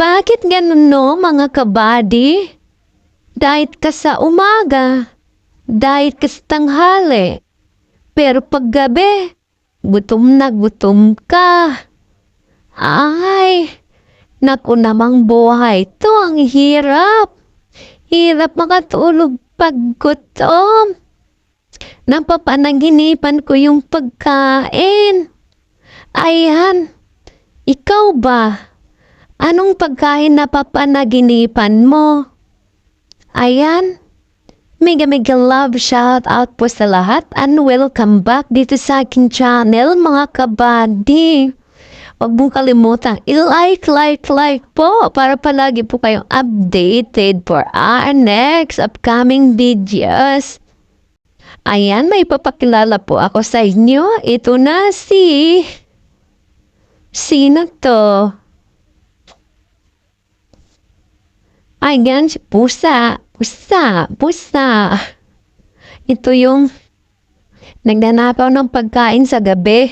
Bakit ganun no, mga kabady? Diet ka sa umaga, diet ka sa tanghali, pero paggabi, gutom na gutom ka. Ay, naku namang buhay to, ang hirap. Hirap makatulog pag gutom. Napapanaginipan ko yung pagkain. Ayan, ikaw ba? Anong pagkain na papanaginipan mo? Ayan, mega mega love shout out po sa lahat and welcome back dito sa aking channel mga kabady. Huwag mong kalimutan, i-like, like, like po para palagi po kayong updated for our next upcoming videos. Ayan, may papakilala po ako sa inyo. Ito na si... Sino to? Ayan, si Pusa. Pusa, Pusa. Ito yung nagnanapaw ng pagkain sa gabi.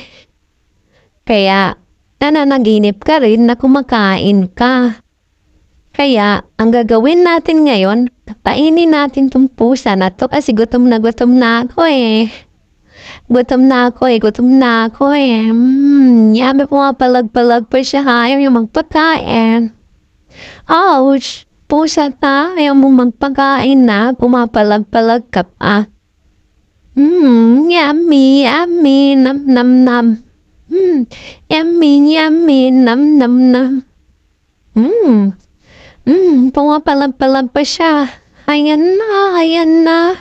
Kaya, nananaginip ka rin na kumakain ka. Kaya, ang gagawin natin ngayon, kainin natin tong pusa na to kasi gutom na gutom na ako eh. Gutom na ako eh, gutom na ako eh. Mm, yami pumapalag-palag pa siya, ayaw yung magpakain. Ouch! Pusa ta, ayaw mo magpakain na, pumapalag-palag ka pa. Mmm, yummy, yummy, nam nam nam. Mmm, yummy, yummy, nam nam nam. Mmm, mmm, pumapalag-palag pa siya. Ayan na, ayan na.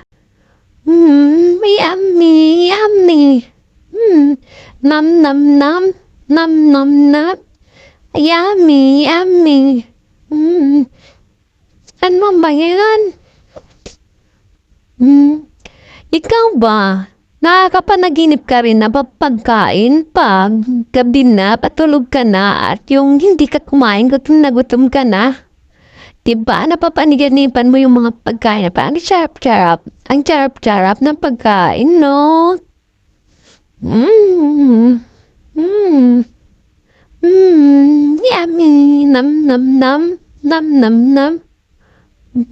Mmm, yummy, yummy. Mmm, nam nam nam, nam nam nam. Yummy, yummy. Mmm, ano ba yan? Hmm. Ikaw ba? Nakakapanaginip ka rin na pagkain pag gabi na, patulog ka na at yung hindi ka kumain, gutom na gutom ka na. Diba? Napapaniginipan mo yung mga pagkain na parang charap-charap. Ang charap-charap na pagkain, no? Mmm. Mmm. Mmm. Yummy. Nam, nam, I'm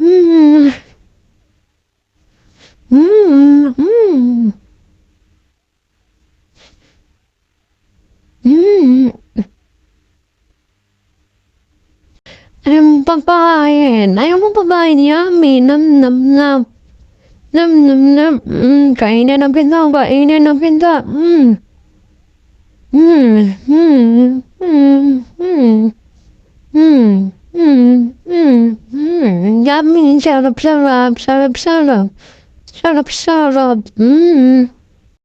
babae, I'm a babae niya, mi nam nam nam. Nam nam nam, mm, kainin ang pinta, kainin ang pinta, mm. Mm, mm. Dam mi się do przerwa, przerwa, przerwa. Przerwa, przerwa. Mmm.